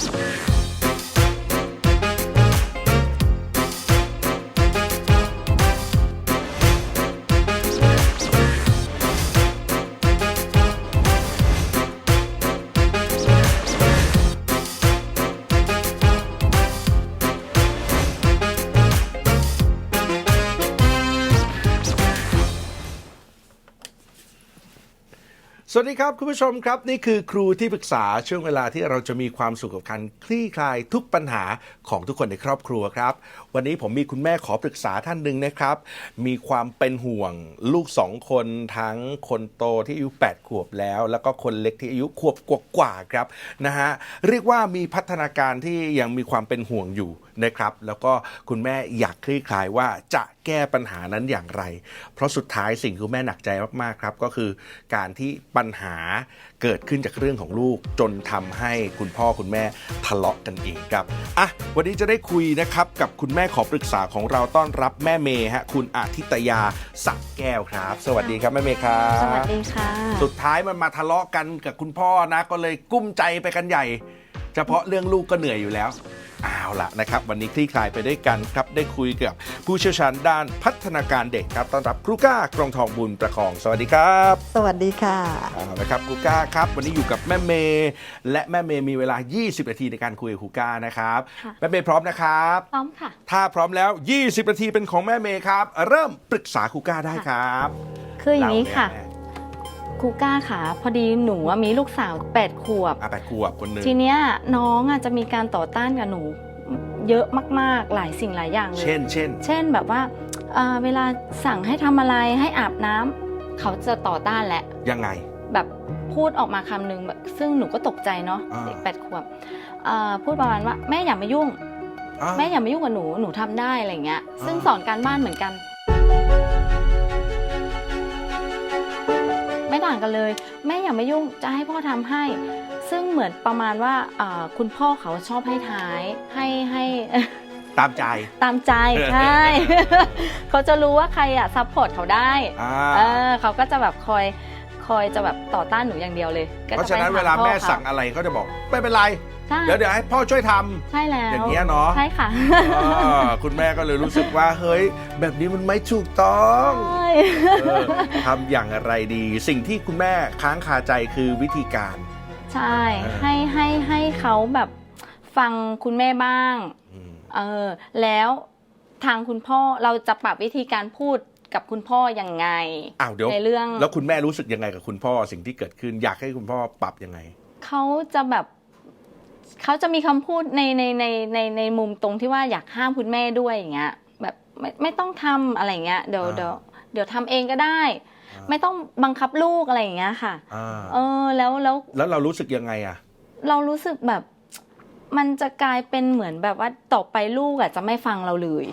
Bye. สวัสดีครับ คุณผู้ชมครับ นี่คือครูที่ปรึกษาช่วงเวลาที่เราจะมีความสุขกับการคลี่คลายทุกปัญหาของทุกคนในครอบครัวครับ วันนี้ผมมีคุณแม่ขอปรึกษาท่านหนึ่งนะครับ มีความเป็นห่วงลูกสองคนทั้งคนโตที่อายุ 8 ขวบแล้ว แล้วก็คนเล็กที่อายุขวบกว่าๆครับนะฮะเรียกว่ามีพัฒนาการที่ยังมีความเป็นห่วงอยู่นะครับ แล้วก็คุณแม่อยากคลี่คลายว่าจะ แก้ปัญหานั้นอย่างไร เพราะสุดท้ายสิ่งที่คุณแม่หนักใจมากๆครับก็คือการที่ปัญหาเกิดขึ้นจากเรื่องของลูก จนทำให้คุณพ่อคุณแม่ทะเลาะกันเองครับอะวันนี้จะได้คุยนะครับกับคุณแม่ขอปรึกษาของเราต้อนรับแม่เมย์ฮะคุณอาทิตยาสักแก้วครับ สวัสดีครับแม่เมย์ครับสวัสดีค่ะ สุดท้ายมันมาทะเลาะกันกับคุณพ่อนะก็เลยกุ้มใจไปกันใหญ่ เฉพาะเรื่องลูกก็เหนื่อยอยู่แล้วเอาละนะครับ วันนี้คลี่คลายไปด้วยกันครับ ได้คุยกับผู้เชี่ยวชาญด้านพัฒนาการเด็กครับต้อนรับครูก้ากรองทองบุญประคอง สวัสดีครับสวัสดีค่ะเอาละครับครูก้าครับ วันนี้อยู่กับแม่เมย์และแม่เมย์มีเวลา 20 นาทีในการคุยกับครูก้านะครับค่ะ แม่เมย์พร้อมนะครับ พร้อมค่ะ ถ้าพร้อมแล้ว 20 นาทีเป็นของแม่เมย์ครับ เริ่มปรึกษาครูก้าได้ครับ คืออย่างนี้ค่ะเล่าเลย ครูก้าค่ะ พอดีหนูอะมีลูกสาว 8 ขวบแม่อะแปดขวบคนหนึ่งทีเนี้ยน้องอะจะมีการต่อต้านกับหนู เยอะมากๆหลายสิ่งหลายอย่างเลย เช่นเช่น เช่นแบบว่าเอ่อเวลาสั่งให้ทำอะไรให้อาบน้ำเขาจะต่อต้านแหละ ยังไง แบบพูดออกมาคำหนึงแบบซึ่งหนูก็ตกใจเนาะอ่า เด็กแปดขวบเอ่อพูดประมาณว่าแม่อย่ามายุ่งอ้าวแม่อย่ามายุ่งกับหนูหนูทำได้อะไรเงี้ย ซึ่งอ่า สอนการบ้านเหมือนกัน ต่างกันเลย แม่อย่ามายุ่งจะให้พ่อทำให้ ซึ่งเหมือนประมาณว่าอ่าคุณพ่อเขาชอบให้ท้ายให้ให้ตามใจ ตามใจใช่เขาจะรู้ว่าใครอะซัพพอร์ตเขาได้อ่าเออเขาก็จะแบบคอยคอยจะแบบต่อต้านหนูอย่างเดียวเลยก็เพราะจฉะนั้นไปเวลาพ่อแม่ขสั่งอะไรเขาจะบอกไม่เป็นไร ใช่เดี๋ยวเดี๋ยวให้พ่อช่วยทำ ใช่แล้วอย่างเงี้ยเนาะใช่ค่ะอ่าคุณแม่ก็เลยรู้สึกว่า เฮ้ย แบบนี้มันไม่ถูกต้องใช่เออทำอย่างไรดี สิ่งที่คุณแม่ค้างคาใจคือวิธีการ ใช่เออให้ให้ให้เขาแบบฟังคุณแม่บ้างอืม เออแล้วทางคุณพ่อเราจะปรับวิธีการพูดกับคุณพ่อยังไง อ้าวเดี๋ยวในเรื่อง แล้วคุณแม่รู้สึกยังไงกับคุณพ่อสิ่งที่เกิดขึ้น อยากให้คุณพ่อปรับยังไง เขาจะแบบ เขาจะมีคำพูดในในในในในมุมตรงที่ว่าอยากห้ามคุณแม่ด้วยอย่างเงี้ยแบบไม่ไม่ต้องทำอะไรเงี้ยเดี๋ยวอ่า เดี๋ยวเดี๋ยวทำเองก็ได้อ่าไม่ต้องบังคับลูกอะไรอย่างเงี้ยค่ะ อ่าเออแล้วแล้วแล้วเรารู้สึกยังไงอะ เรารู้สึกแบบ มันจะกลายเป็นเหมือนแบบว่าต่อไปลูกอะจะไม่ฟังเราเลย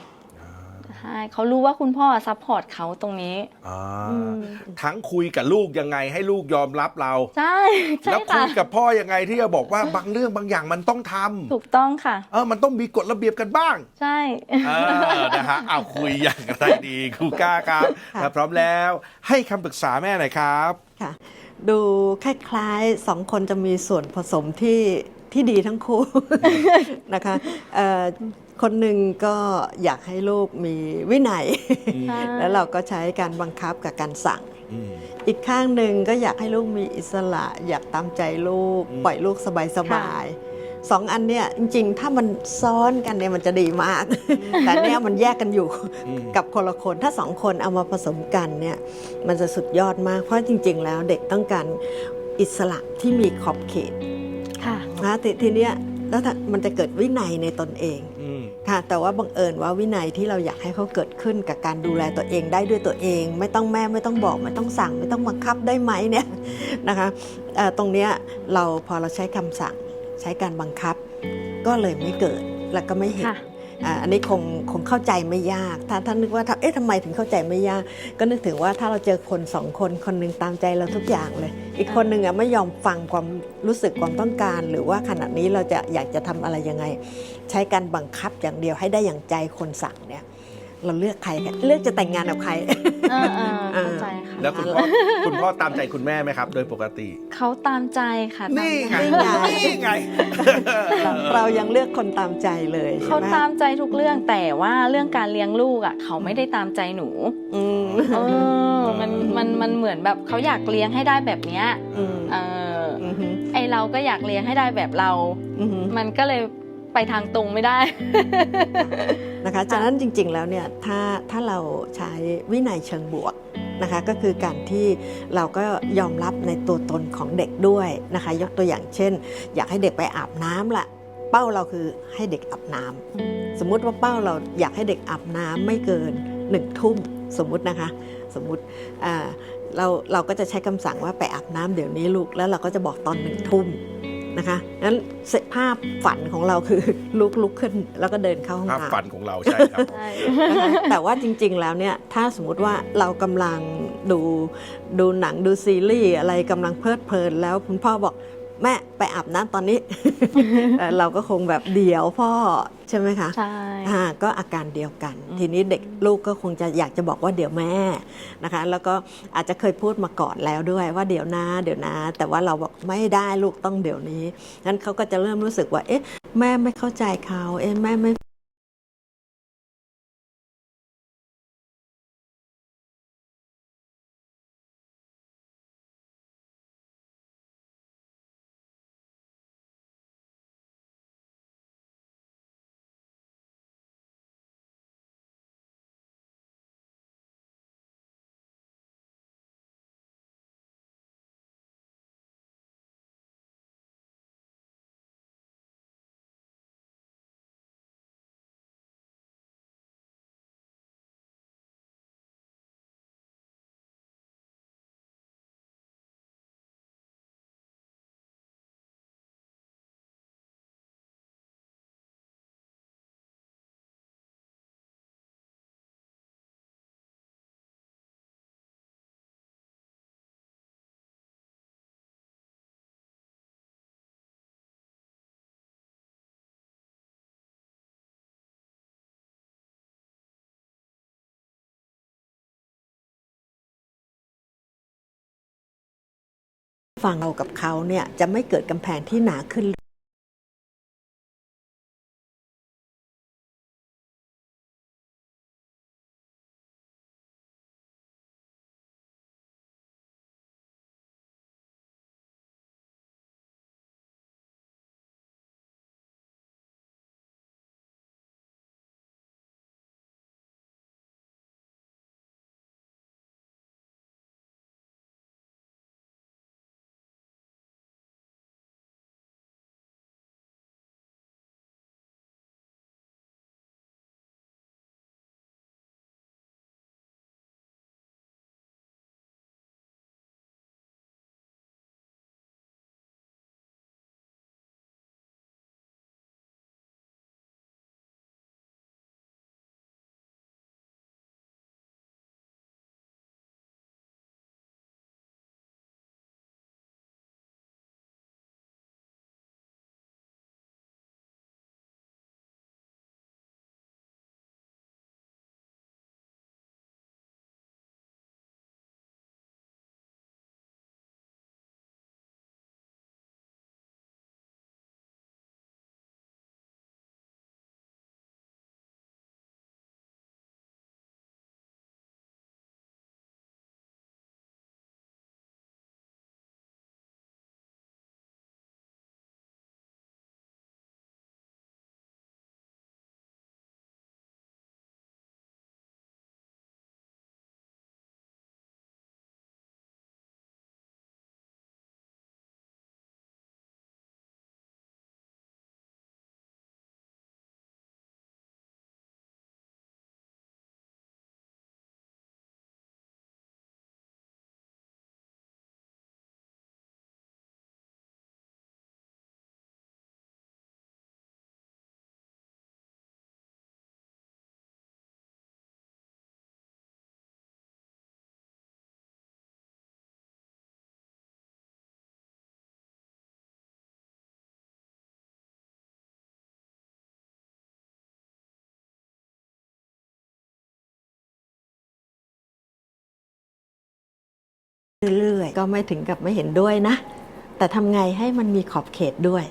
ใช่เขารู้ว่าคุณพ่อซัพพอร์ตเขาตรงนี้ อ่าอืม ทั้งคุยกับลูกยังไงให้ลูกยอมรับเรา ใช่ใช่แล้วคุค่ะยกับพ่อยังไงที่จะบอกว่าบางเรื่องบางอย่างมันต้องทำถูกต้องค่ะ เออมันต้องมีกฎระเบียบกันบ้าง ใช่ เออนะฮะเอาคุยอย่างไรดีครูก้าครับค่ะถ้าพร้อมแล้วให้คำปรึกษาแม่หน่อยครับ ค่ะ ดูคล้ายๆสองคนจะมีส่วนผสมที่ที่ดีทั้งคู่ นะคะเอ่อ คนหนึ่งก็อยากให้ลูกมีวินัยใช่แล้วเราก็ใช้การบังคับกับการสั่งอืมอีกข้างหนึ่งก็อยากให้ลูกมีอิสระ อยากตามใจลูกอืมปล่อยลูกสบายๆสองอันเนี่ยจริงๆ ถ้ามันซ้อนกันเนี่ยมันจะดีมาก แต่เนี่ยมันแยกกันอยู่อืมกับคนละคนถ้าสองคนเอามาผสมกันเนี่ยมันจะสุดยอดมาก เพราะจริง ๆ แล้วเด็กต้องการอิสระที่มีขอบเขตค่ะนะททีเนี้ยแล้วถ้ามันจะเกิดวินัยในตนเองอืม ค่ะแต่ว่าบังเอิญว่าวินัยที่เราอยากให้เขาเกิดขึ้นกับการดูแลตัวเองได้ด้วยตัวเอง ไม่ต้องแม่ไม่ต้องบอก ไม่ต้องสั่ง ไม่ต้องบังคับได้ไหมเนี่ยนะคะตรงเนี้ยเราพอเราใช้คำสั่งใช้การบังคับ ก็เลยไม่เกิดและก็ไม่เห็น อ่าอันนี้คงคงเข้าใจไม่ยาก ถ้าท่านนึกว่าถ้าเอ๊ะทำไมถึงเข้าใจไม่ยาก ก็นึกถึงว่าถ้าเราเจอคนสองคนคนหนึ่งตามใจเราทุกอย่างเลย อีกคนหนึ่งอะไม่ยอมฟังความรู้สึกความต้องการ หรือว่าขณะนี้เราจะอยากจะทำอะไรยังไง ใช้การบังคับอย่างเดียวให้ได้อย่างใจคนสั่งเนี่ย เราเลือกใครกันเลือกจะแต่งงานกับใคร เออเออเข้าใจค่ะแล้วคุณพ่อคุณพ่อตามใจคุณแม่ไหมครับ โดยปกติ เขาตามใจค่ะตามนี่ใจไงนี่ไงนี่ไงเราเรายังเลือกคนตามใจเลยเขาใช่ไหมตามใจทุกเรื่องแต่ว่าเรื่องการเลี้ยงลูกอะ เขาไม่ได้ตามใจหนู อืมเออ มัน มัน มันเหมือนแบบเขาอยากเลี้ยงให้ได้แบบเนี้ย อืมเออ อืมฮึไอเราก็อยากเลี้ยงให้ได้แบบเรา อืมฮึมันก็เลย ไปทางตรงไม่ได้ นะคะจากนั้นจริงๆแล้วเนี่ยถ้าถ้าเราใช้วินัยเชิงบวกนะคะก็คือการที่เราก็ยอมรับในตัวตนของเด็กด้วยนะคะ ยกตัวอย่างเช่น อยากให้เด็กไปอาบน้ำละเป้าเราคือให้เด็กอาบน้ำสมมุติว่าเป้าเราอยากให้เด็กอาบน้ำไม่เกินหนึ่งทุ่มสมมุตินะคะ สมมุติอ่าเราเราก็จะใช้คำสั่งว่าไปอาบน้ำเดี๋ยวนี้ลูกแล้วเราก็จะบอกตอนหนึ่งทุ่ม นะคะนั้นภาพฝันของเราคือลุกลุกขึ้นแล้วก็เดินเข้าห้องภาพน้ำ ฝันของเราใช่ครับใช่นะคะแต่ว่าจริงๆ แล้วเนี่ยถ้าสมมุติว่าเรากำลังดูดูหนังดูซีรีส์อะไรกำลังเพลิดเพลินแล้วคุณพ่อบอกแม่ไปอาบน้ำตอนนี้ เอ่อเราก็คงแบบเดี๋ยวพ่อ ใช่ไหมคะใช่อ่าก็อาการเดียวกันอืมทีนี้เด็กลูกก็คงจะอยากจะบอกว่าเดี๋ยวแม่นะคะ แล้วก็อาจจะเคยพูดมาก่อนแล้วด้วยว่าเดี๋ยวนะเดี๋ยวนะ แต่ว่าเราบอกไม่ได้ลูกต้องเดี๋ยวนี้นั้นเขาก็จะเริ่มรู้สึกว่าเอ๊ะแม่ไม่เข้าใจเขาเอ๊ะแม่ไม่ ฟังเรากับเขาเนี่ยจะไม่เกิดกำแพงที่หนาขึ้น เรื่อยๆ ก็ไม่ถึงกับไม่เห็นด้วยนะ แต่ทำไงให้มันมีขอบเขตด้วย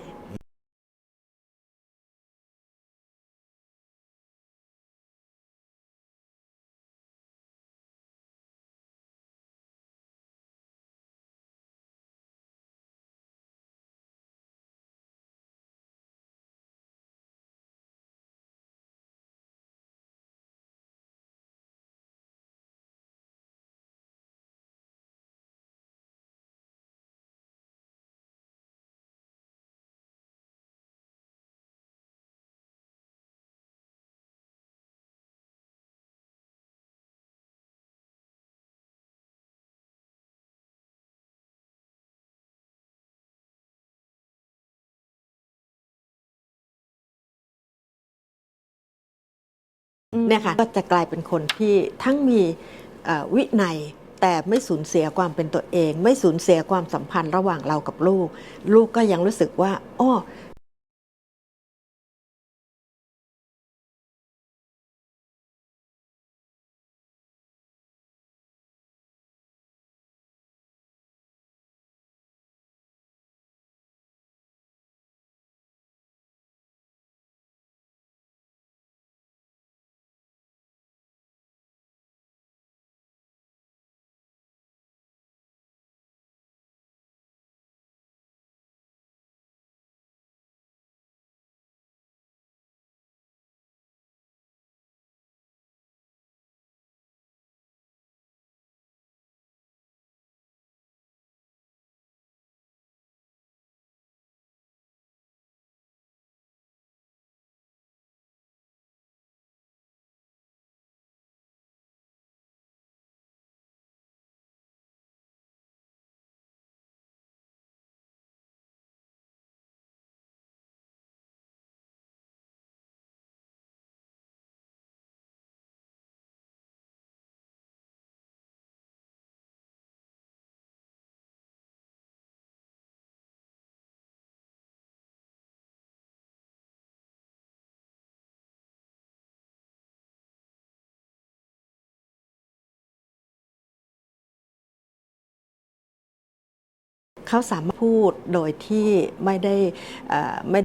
เนี่ยค่ะก็จะกลายเป็นคนที่ทั้งมีวินัยแต่ไม่สูญเสียความเป็นตัวเอง ไม่สูญเสียความสัมพันธ์ระหว่างเรากับลูก ลูกก็ยังรู้สึกว่าอ้อ เขาสามารถพูดโดยที่ไม่ได้ไม่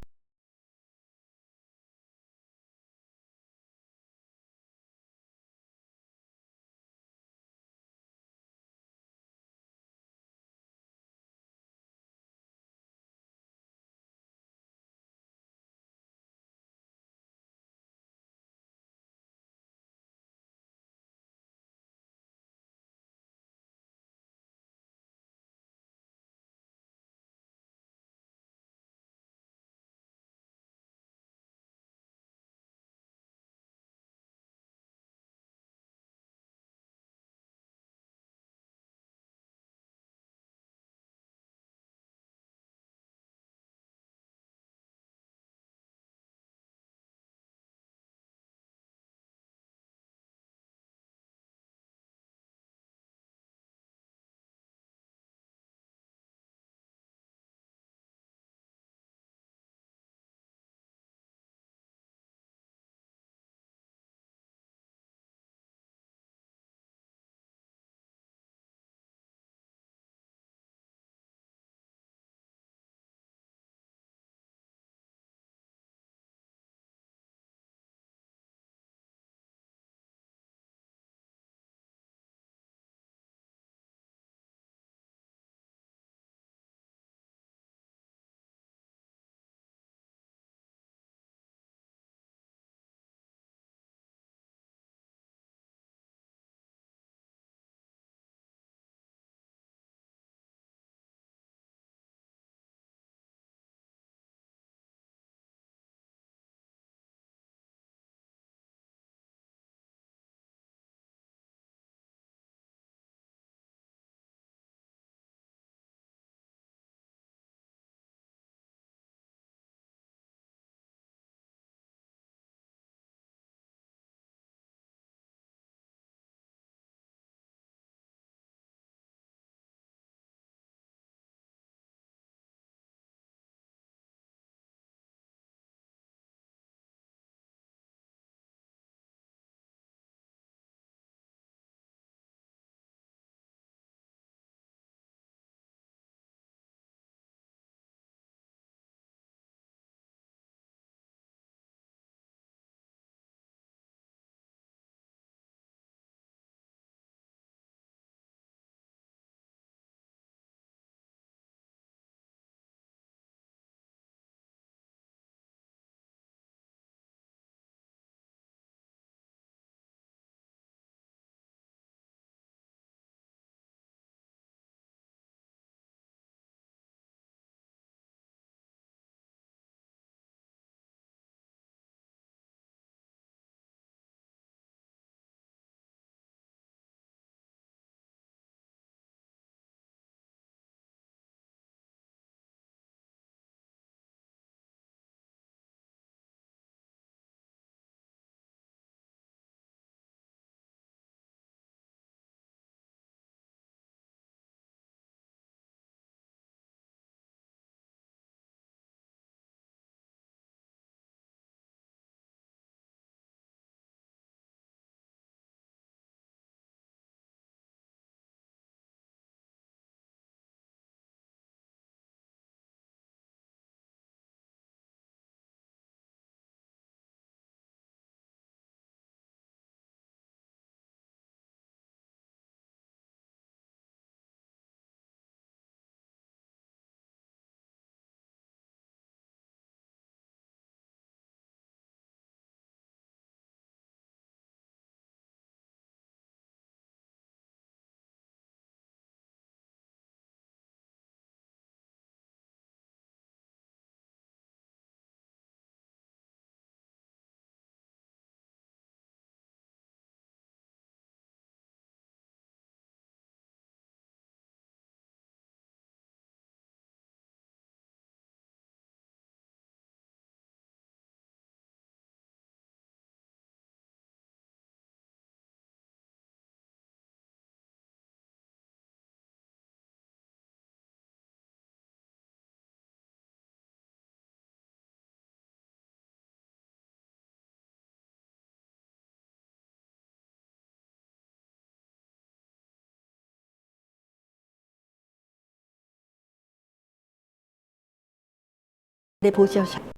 ได้ผู้เ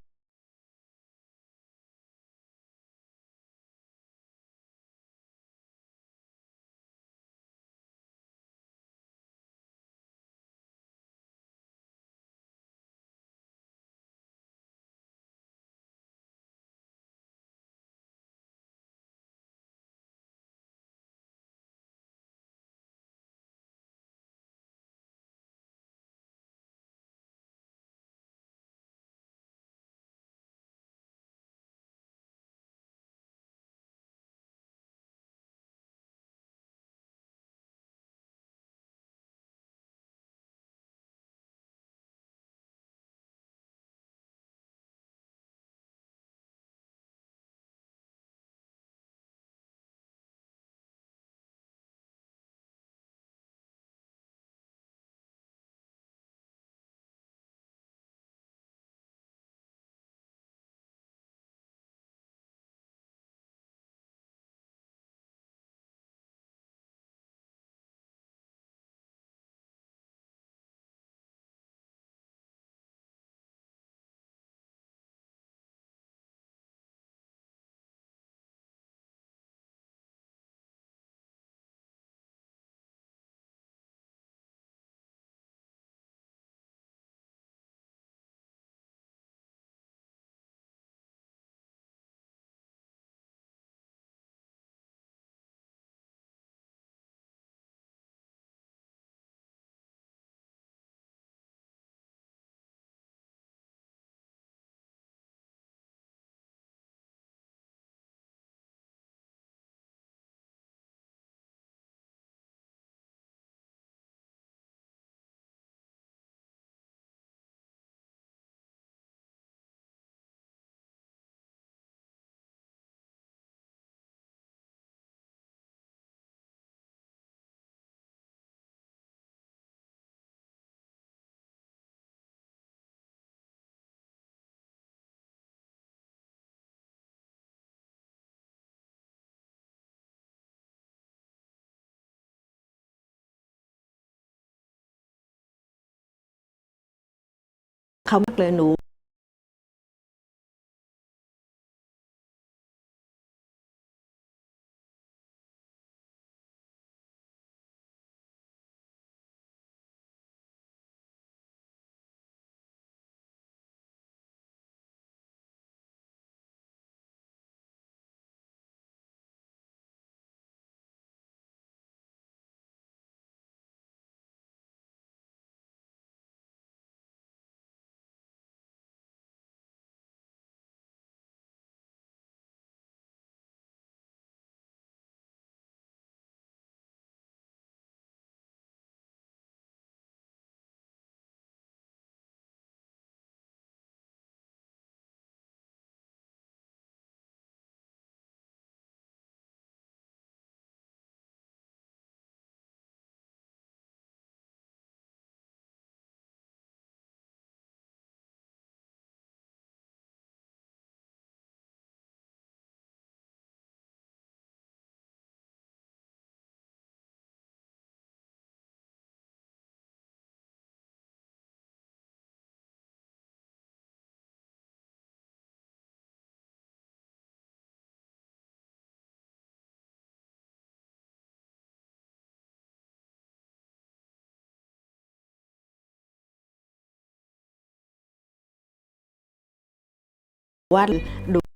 เขามากเลยหนู ว่าดู